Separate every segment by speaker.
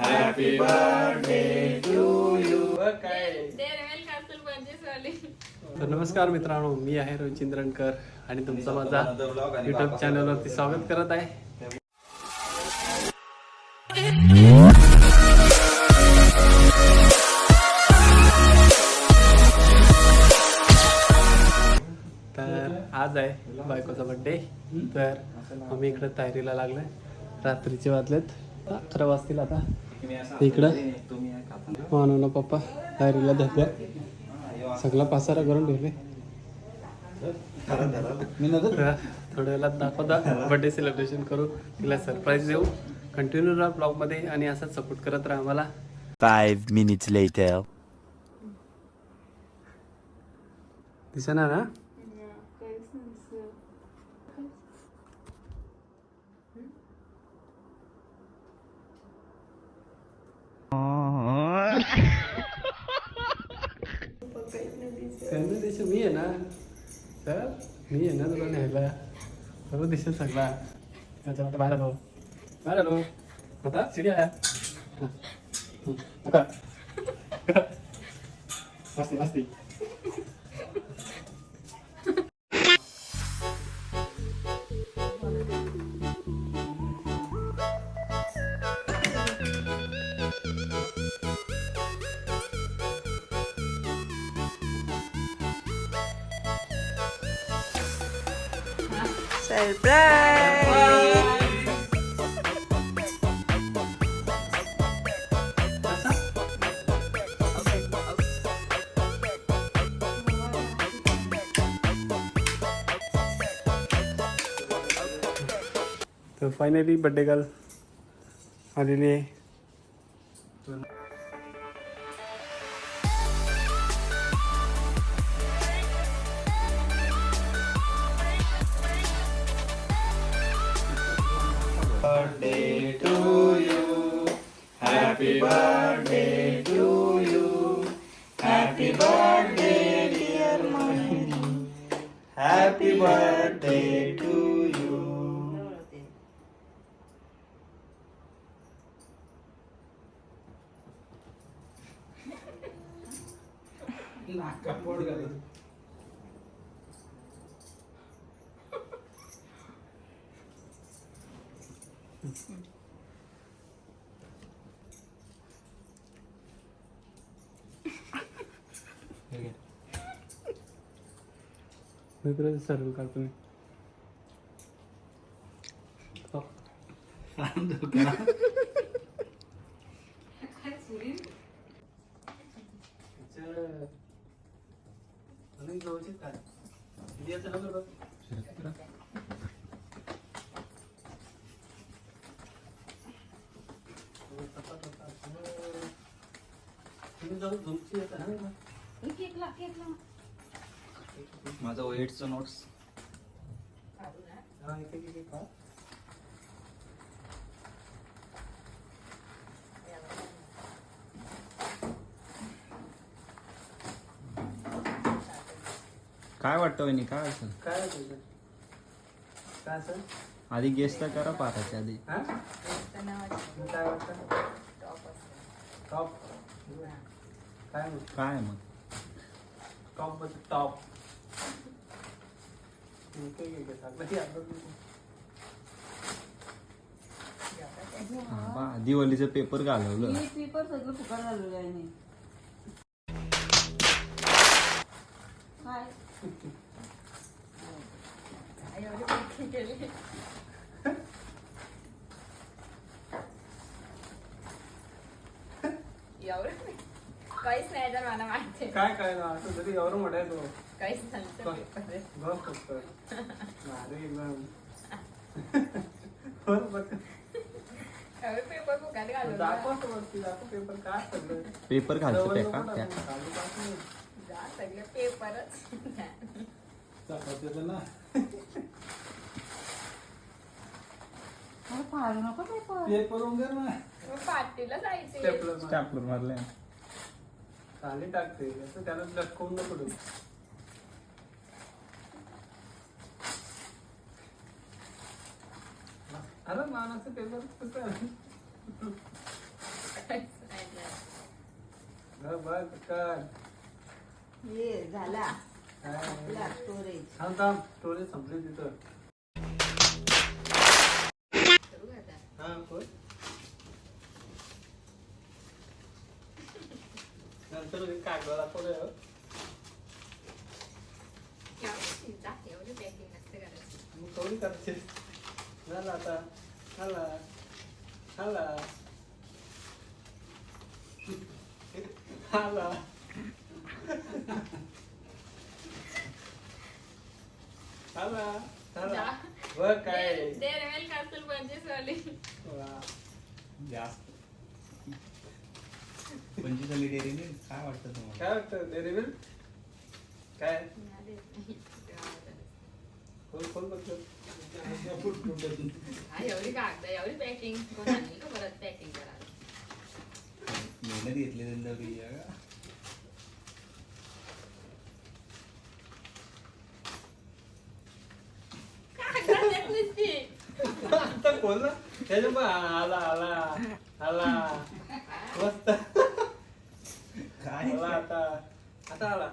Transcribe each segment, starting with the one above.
Speaker 1: Happy birthday to you काय
Speaker 2: डेअरवेल castle पंचवीस वाली
Speaker 3: तर नमस्कार मित्रांनो मी आहे रोहित रणकर आणि तुमचं माझा युट्यूब चॅनलवरती स्वागत करत आहे. तर आज आहे बायकोचा बड्डे तर आम्ही इकडे तयारीला लागलोय. रात्रीचे वाजलेत. अकरा वाजतील आता. इकडं. मानव ना पप्पा तयारीला धरल्या. सगळा पासारा करून ठेवले. तर थोड्या वेळात दाखवता. बर्थडे सेलिब्रेशन करू. तिला सरप्राईज देऊ. कंटिन्यू राहा ब्लॉगमध्ये आणि असाच सपोर्ट करत राहा आम्हाला.
Speaker 4: Five minutes later.
Speaker 3: दिसणार ना त्यांना दिसेल मी आहे ना तर मी येणार तुला न्यायला सर्व दिसेल सगळा. आता बाहेर आलो. बाहेर आलो. आता सिडी आया हा. मस्ती मस्ती. मस्ती तर फायनली बड्डे गर्ल आलेली आहे.
Speaker 1: birthday to you. Happy birthday to you. Happy birthday, dear Mohini. Happy birthday to you.
Speaker 3: నాకు అప్పుడు కదా काढतो मी हो. अच्छा. आणि जवळचीच काय?
Speaker 1: माझं वेटचं नोट्स
Speaker 3: हा, एक- एक- एक- एक खा.
Speaker 1: काय वाटतं वहिनी काय असेल
Speaker 3: काय तुझं? काय असेल?
Speaker 1: आधी गेस तर करा पाराच्या आधी
Speaker 3: हा? काय वाटतं? टॉप काय?
Speaker 1: काय मग?
Speaker 3: टॉप म्हणजे टॉप
Speaker 1: हा, दिवाळीचं पेपर घालवलं.
Speaker 5: पेपर सगळं फुकट झालेलं आहे मी. काय?
Speaker 2: एवढं काहीच नाही तर मला माहिती.
Speaker 3: काय काय ना असं तरी एवढं मोठं आहे तो.
Speaker 2: काहीच झालं तर पेपर.
Speaker 3: बघ फक्त.
Speaker 2: एवढे पेपर घालून
Speaker 3: दाखव दाखव पेपर काय सगळं
Speaker 1: पेपर घालचं
Speaker 3: जवळ
Speaker 1: ते का.
Speaker 2: जा सगळे पेपरच
Speaker 3: ना.
Speaker 5: अरे पेपर
Speaker 3: पेपर वगैरे ना.
Speaker 2: मग पार्टीला जायचे
Speaker 3: स्टेपलर मार. खाली टाकते असं त्याला लटकवून नको. अरे असं पेपर कसं बघ कर
Speaker 5: ये झाला. आपला स्टोरेज
Speaker 3: थांब थांब. स्टोरेज संपली तिथं. हा बोल नंतर मी कागद दाखवलं हो.
Speaker 2: एवढी पॅकिंग नसते करायची.
Speaker 3: मग कमी करते. झाला आता. झाला. झाला. झाला. झाला. झाला. बघ काय?
Speaker 2: डेअरवेल कास्टल पंचवीस वाली.
Speaker 3: वा.
Speaker 1: जास्त. पंचवीस आली डेअरी मिल्क काय वाटतं तुम्हाला?
Speaker 3: काय वाटतं? डेअरी मिल्क काय? खोल खोल बघ
Speaker 2: हा एवढी कागद एवढी पॅकिंग कोण आणली का परत पॅकिंग करायला?
Speaker 1: मेहनत घेतली त्यांच्यावरी का
Speaker 2: कागदात नुसती.
Speaker 3: आता खोल ना. त्याच्या आला आला आला. मस्त. आला आता आता आला.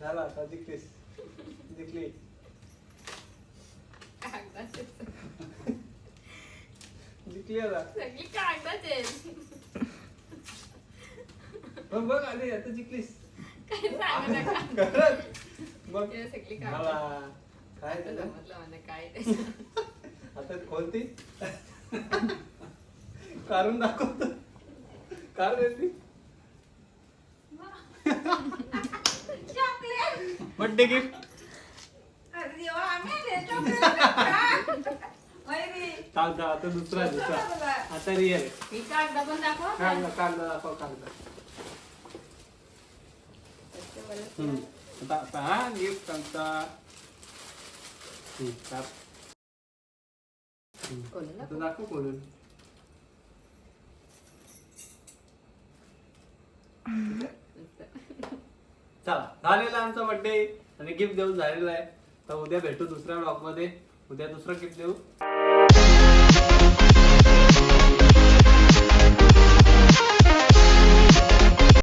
Speaker 3: झाला आता जिंकलीस. जिंकली. जिंकली आता.
Speaker 2: सगळी कागदाचे
Speaker 3: बघ बघ आली आता जिंकलीस.
Speaker 2: काय सांगू नका
Speaker 3: खरंच. बघ.
Speaker 2: ते सगळी
Speaker 3: काय
Speaker 2: आता म्हटलं मला काय ते
Speaker 3: आता खोलती. कारण दाखवतो. कारण येते बर्थडे गिफ्ट. चालतं आता. दुसरा दुसरा. आता रिअल
Speaker 2: कागदा पण दाखवा.
Speaker 3: कागदा हम्म. आता आता हा गिफ्ट आमचा हम्म, दाख. हम्म.
Speaker 2: खोलून
Speaker 3: आता दाखव खोलून चला झालेला आमचा बर्थडे आणि गिफ्ट देऊन झालेला आहे. तर उद्या भेटू दुसऱ्या ब्लॉगमध्ये. उद्या दुसरं गिफ्ट देऊ.